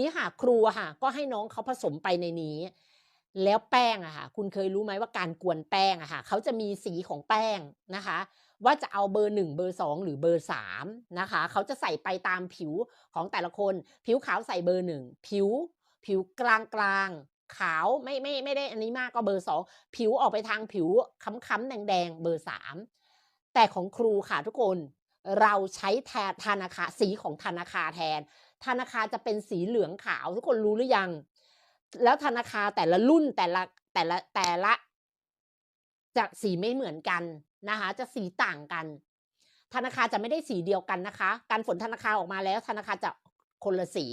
นี้ค่ะครูค่ะก็ให้น้องเขาผสมไปในนี้ แล้วแป้งอะค่ะคุณเคยรู้ไหมว่าการกวนแป้งอะค่ะเขาจะมีสีของแป้งนะคะ ว่าจะเอาเบอร์1เบอร์2หรือเบอร์3นะคะเขาจะใส่ไปตามผิวของแต่ละคน ผิวขาวใส่เบอร์1ผิว ผิวกลางกลางขาวไม่ไม่ไม่ได้อันนี้มากก็เบอร์2ผิวออกไปทางผิวค้ำๆแดงๆเบอร์3แต่ของครูค่ะทุกคนเราใช้แทนธนาคารสีของธนาคารแทน ธนาคารจะเป็นสีเหลืองขาว ทุกคนรู้หรือยัง แล้วธนาคารแต่ละรุ่นแต่ละแต่ละแต่ละจะสีไม่เหมือนกันนะคะ จะสีต่างกัน ธนาคารจะไม่ได้สีเดียวกันนะคะ การฝนธนาคารออกมาแล้ว ธนาคารจะคนละสี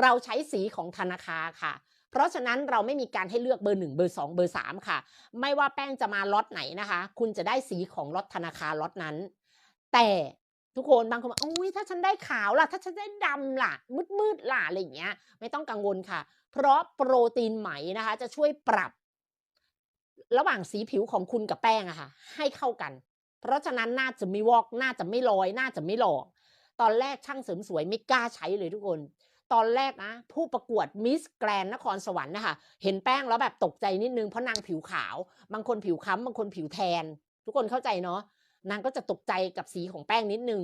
เราใช้สีของธนาคารค่ะ เพราะฉะนั้นเราไม่มีการให้เลือกเบอร์หนึ่งเบอร์สองเบอร์สามค่ะ ไม่ว่าแป้งจะมาล็อตไหนนะคะ คุณจะได้สีของล็อตธนาคารล็อตนั้น แต่ ทุกคนบางคนบอกอุ้ยถ้าฉันได้ขาวล่ะ ถ้าฉันได้ดำล่ะ มืดมืดๆล่ะอะไรอย่างเงี้ย ไม่ต้องกังวลค่ะ เพราะโปรตีนไหมนะคะ จะช่วยปรับ ระหว่างสีผิวของคุณกับแป้งอะค่ะ ให้เข้ากัน เพราะฉะนั้นน่าจะไม่วอกน่าจะไม่ลอย น่าจะไม่หลอก ตอนแรกช่างเสริมสวยไม่กล้าใช้เลยทุกคน ตอนแรกนะผู้ประกวดมิสแกรนนครสวรรค์นะคะเห็นแป้งแล้วแบบตกใจนิดนึงเพราะนางผิวขาว บางคนผิวค้ำบางคนผิวแทน ทุกคนเข้าใจเนาะ นางก็จะตกใจกับสีของแป้งนิดนึง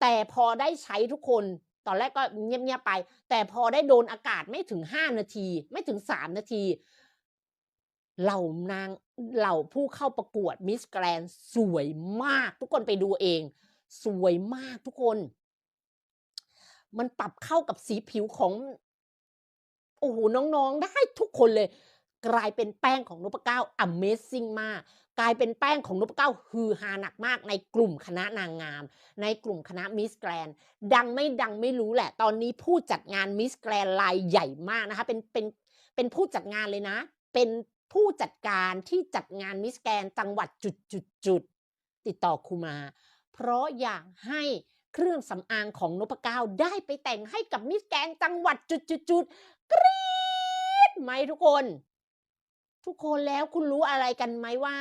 แต่พอได้ใช้ทุกคนตอนแรกก็เงียบๆไป แต่พอได้โดนอากาศไม่ถึง5นาที ไม่ถึง3นาที เหล่านางเหล่าผู้เข้าประกวดมิสแกรนสวยมาก ทุกคนไปดูเอง สวยมากทุกคน มันปรับเข้ากับสีผิวของโอ้โหน้องๆ ได้ทุกคนเลย กลายเป็นแป้งของนพเก้า Amazing มาก กลายเป็นแป้งของนพเก้าฮือฮาหนักมาก ในกลุ่มคณะนางงาม ในกลุ่มคณะมิสแกรนดังไม่ดังไม่รู้แหละ ตอนนี้ผู้จัดงานมิสแกรนรายใหญ่มากนะคะเป็นเป็นเป็นผู้จัดงานเลยนะ เป็นผู้จัดการที่จัดงานมิสแกรนจังหวัดจุดจุดจุดติดต่อครูมา เพราะอยากให้เครื่องสำอางของนพเก้าได้ไปแต่งให้กับมิสแกรนจังหวัดจุดจุดจุดกรี๊ดไหมทุกคน ทุกคนแล้วคุณรู้อะไรกันไหมว่า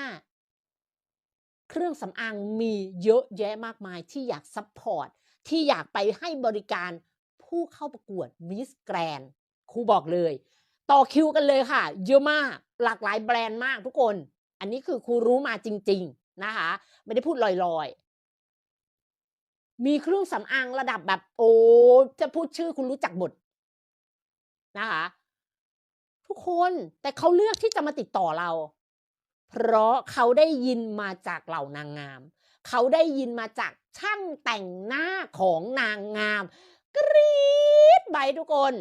เครื่องสำอางมีเยอะแยะมากมายที่อยากซัพพอร์ตที่อยากไปให้บริการผู้เข้าประกวดมิสแกรนครูบอกเลย ต่อคิวกันเลยค่ะ เยอะมากหลากหลายแบรนด์มากทุกคน อันนี้คือครูรู้มาจริง ๆนะคะ ไม่ได้พูดลอยๆ มีเครื่องสำอางระดับแบบโอ้จะพูดชื่อคุณรู้จักหมดนะคะ ทุกคนแต่เขาเลือกที่จะมาติดต่อเรา เพราะเขาได้ยินมาจากเหล่านางงาม เขาได้ยินมาจากช่างแต่งหน้าของนางงาม กรี๊ดไปทุกคน